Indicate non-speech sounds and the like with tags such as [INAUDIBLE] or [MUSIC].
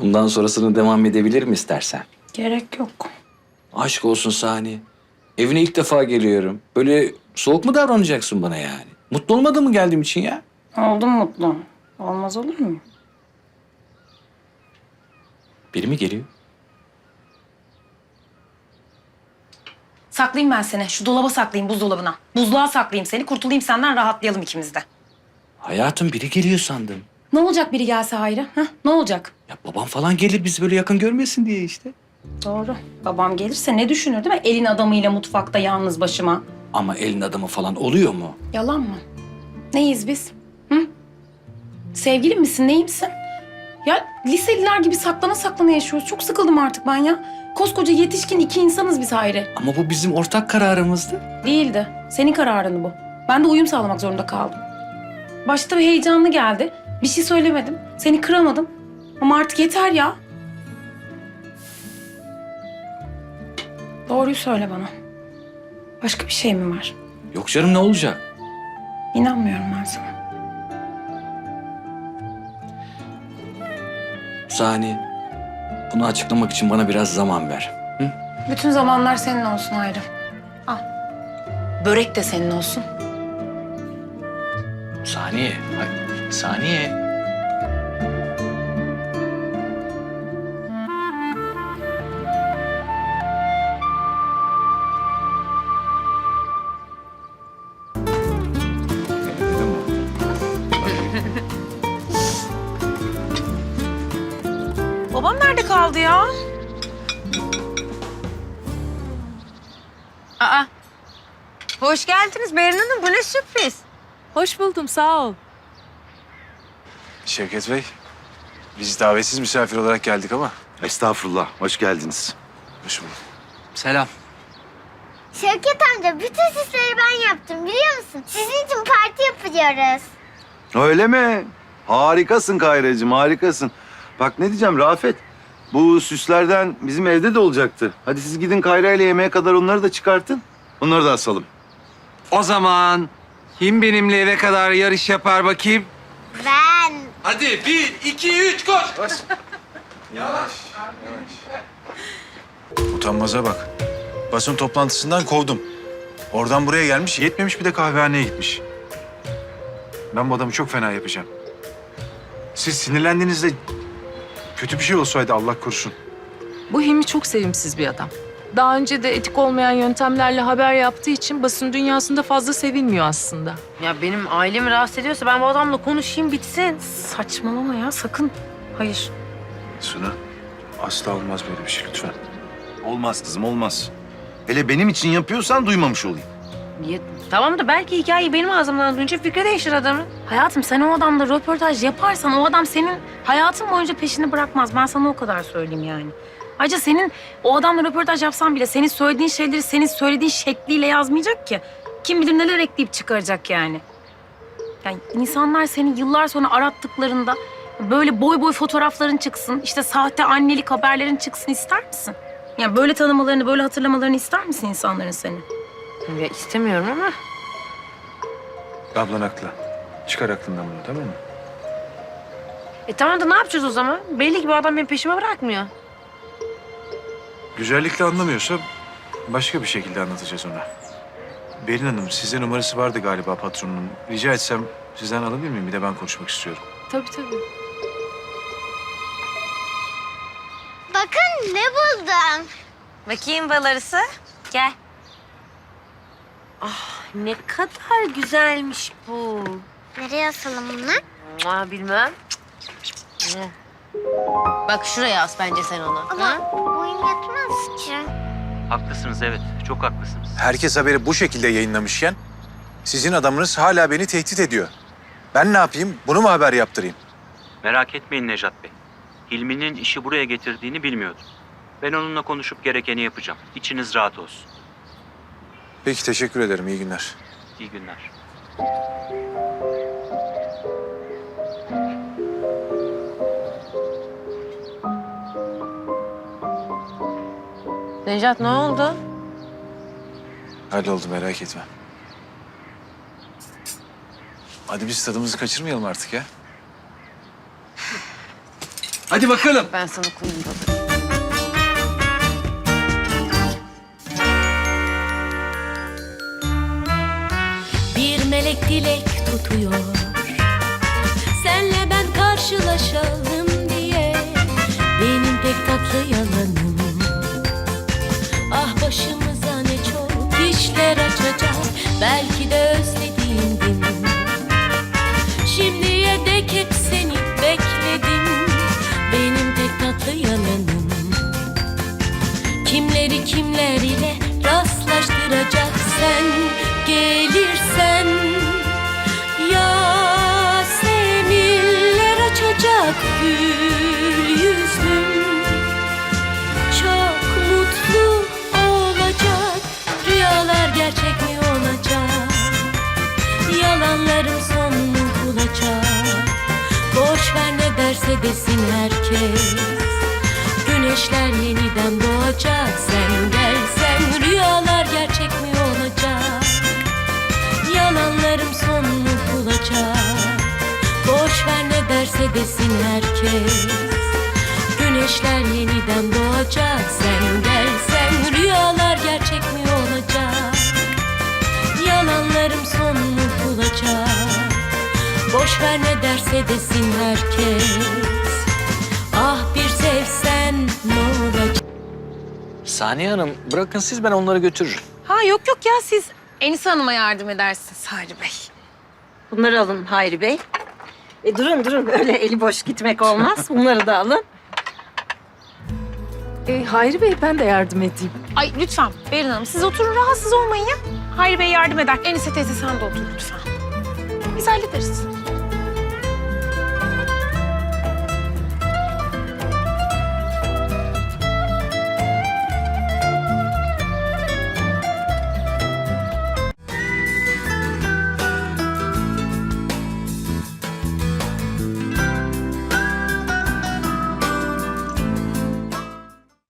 Bundan sonrasını devam edebilir mi istersen? Gerek yok. Aşk olsun Sani. Evine ilk defa geliyorum. Böyle soğuk mu davranacaksın bana yani? Mutlu olmadın mı geldiğim için ya? Oldum mutlu. Olmaz olur mu? Biri mi geliyor? Saklayayım ben seni. Şu dolaba saklayayım buzdolabına. Buzluğa saklayayım seni. Kurtulayım senden rahatlayalım ikimiz de. Hayatım biri geliyor sandım. Ne olacak biri gelse Hayri? Hah, ne olacak? Ya babam falan gelir bizi böyle yakın görmesin diye işte. Doğru. Babam gelirse ne düşünür değil mi? Elin adamıyla mutfakta yalnız başıma. Ama elin adamı falan oluyor mu? Yalan mı? Neyiz biz? Hı? Sevgili misin? Neyimsin? Ya liseliler gibi saklana saklana yaşıyoruz. Çok sıkıldım artık ben ya. Koskoca yetişkin iki insanız biz Hayri. Ama bu bizim ortak kararımızdı. Değildi. Senin kararın bu. Ben de uyum sağlamak zorunda kaldım. Başta bir heyecanlı geldi. Bir şey söylemedim. Seni kıramadım. Ama artık yeter ya. Doğruyu söyle bana. Başka bir şey mi var? Yok canım ne olacak? İnanmıyorum ben sana. Sani, bunu açıklamak için bana biraz zaman ver. Hı? Bütün zamanlar senin olsun Ayrı. Al. Börek de senin olsun. Saniye, ay, saniye. [LAUGHS] Babam nerede kaldı ya? Aa. Hoş geldiniz Berin Hanım. Bu ne sürpriz? Hoş buldum, sağ ol. Şevket Bey, biz davetsiz misafir olarak geldik ama. Estağfurullah, hoş geldiniz. Hoş bulduk. Selam. Şevket amca bütün süsleri ben yaptım biliyor musun? Sizin için parti yapıyoruz. Öyle mi? Harikasın Kayracığım, harikasın. Bak ne diyeceğim Rafet, bu süslerden bizim evde de olacaktı. Hadi siz gidin Kayra ile yemeğe kadar onları da çıkartın. Onları da asalım. O zaman kim benimle eve kadar yarış yapar bakayım? Hadi bir, iki, üç, koş. Utanmaza bak. Basın toplantısından kovdum. Oradan buraya gelmiş, yetmemiş bir de kahvehaneye gitmiş. Ben bu adamı çok fena yapacağım. Siz sinirlendiğinizde kötü bir şey olsaydı Allah korusun. Bu Hilmi çok sevimsiz bir adam. Daha önce de etik olmayan yöntemlerle haber yaptığı için basın dünyasında fazla sevilmiyor aslında. Ya benim ailemi rahatsız ediyorsa ben bu adamla konuşayım bitsin. Saçmalama ya sakın. Hayır. Suna, asla olmaz böyle bir şey lütfen. Olmaz kızım, olmaz. Hele benim için yapıyorsan duymamış olayım. Ya, tamam da belki hikayeyi benim ağzımdan duyunca fikri değişir adamın. Hayatım sen o adamla röportaj yaparsan o adam senin hayatın boyunca peşini bırakmaz. Ben sana o kadar söyleyeyim yani. Ayrıca senin o adamla röportaj yapsan bile senin söylediğin şeyleri senin söylediğin şekliyle yazmayacak ki. Kim bilir neler ekleyip çıkaracak yani. Yani insanlar seni yıllar sonra arattıklarında böyle boy boy fotoğrafların çıksın, işte sahte annelik haberlerin çıksın ister misin? Yani böyle tanımalarını, böyle hatırlamalarını ister misin insanların seni? Ya istemiyorum ama. Ablan haklı. Çıkar aklından bunu tamam mı? E tamam da ne yapacağız o zaman? Belli ki bu adam benim peşime bırakmıyor. Güzellikle anlamıyorsa başka bir şekilde anlatacağız ona. Berin Hanım, size numarası vardı galiba patronunun. Rica etsem sizden alabilir miyim? Bir de ben konuşmak istiyorum. Tabii tabii. Bakın ne buldum. Bakayım balarısı. Gel. Ah ne kadar güzelmiş bu. Nereye asalım bunu? Aa, bilmem. Ne? Bak şuraya as bence sen onu. Ama ha? boyun yetmez ki. Haklısınız evet. Çok haklısınız. Herkes haberi bu şekilde yayınlamışken sizin adamınız hala beni tehdit ediyor. Ben ne yapayım? Bunu mu haber yaptırayım? Merak etmeyin Nejat Bey. Hilmi'nin işi buraya getirdiğini bilmiyordum. Ben onunla konuşup gerekeni yapacağım. İçiniz rahat olsun. Peki teşekkür ederim. İyi günler. İyi günler. Necat ne oldu? Halloldu merak etme. Hadi biz tadımızı kaçırmayalım artık ya. Hadi bakalım. Ben sana koyayım. Bir melek dilek tutuyor herkes Güneşler yeniden doğacak Sen gelsen rüyalar gerçek mi olacak? Yalanlarım son mu bulacak? Boş ver ne derse desin herkes Güneşler yeniden doğacak Sen gelsen rüyalar gerçek mi olacak? Yalanlarım son mu bulacak? Boş ver ne derse desin herkes Ah bir sevsen ne olacak Saniye Hanım bırakın siz ben onları götürürüm. Ha yok yok ya siz Enise Hanım'a yardım edersiniz Hayri Bey. Bunları alın Hayri Bey. E durun durun öyle eli boş gitmek olmaz. [LAUGHS] Bunları da alın. E, Hayri Bey ben de yardım edeyim. Ay lütfen Berin Hanım siz oturun rahatsız olmayın ya. Hayri Bey yardım eder. Enise teyze sen de otur lütfen. Biz hallederiz.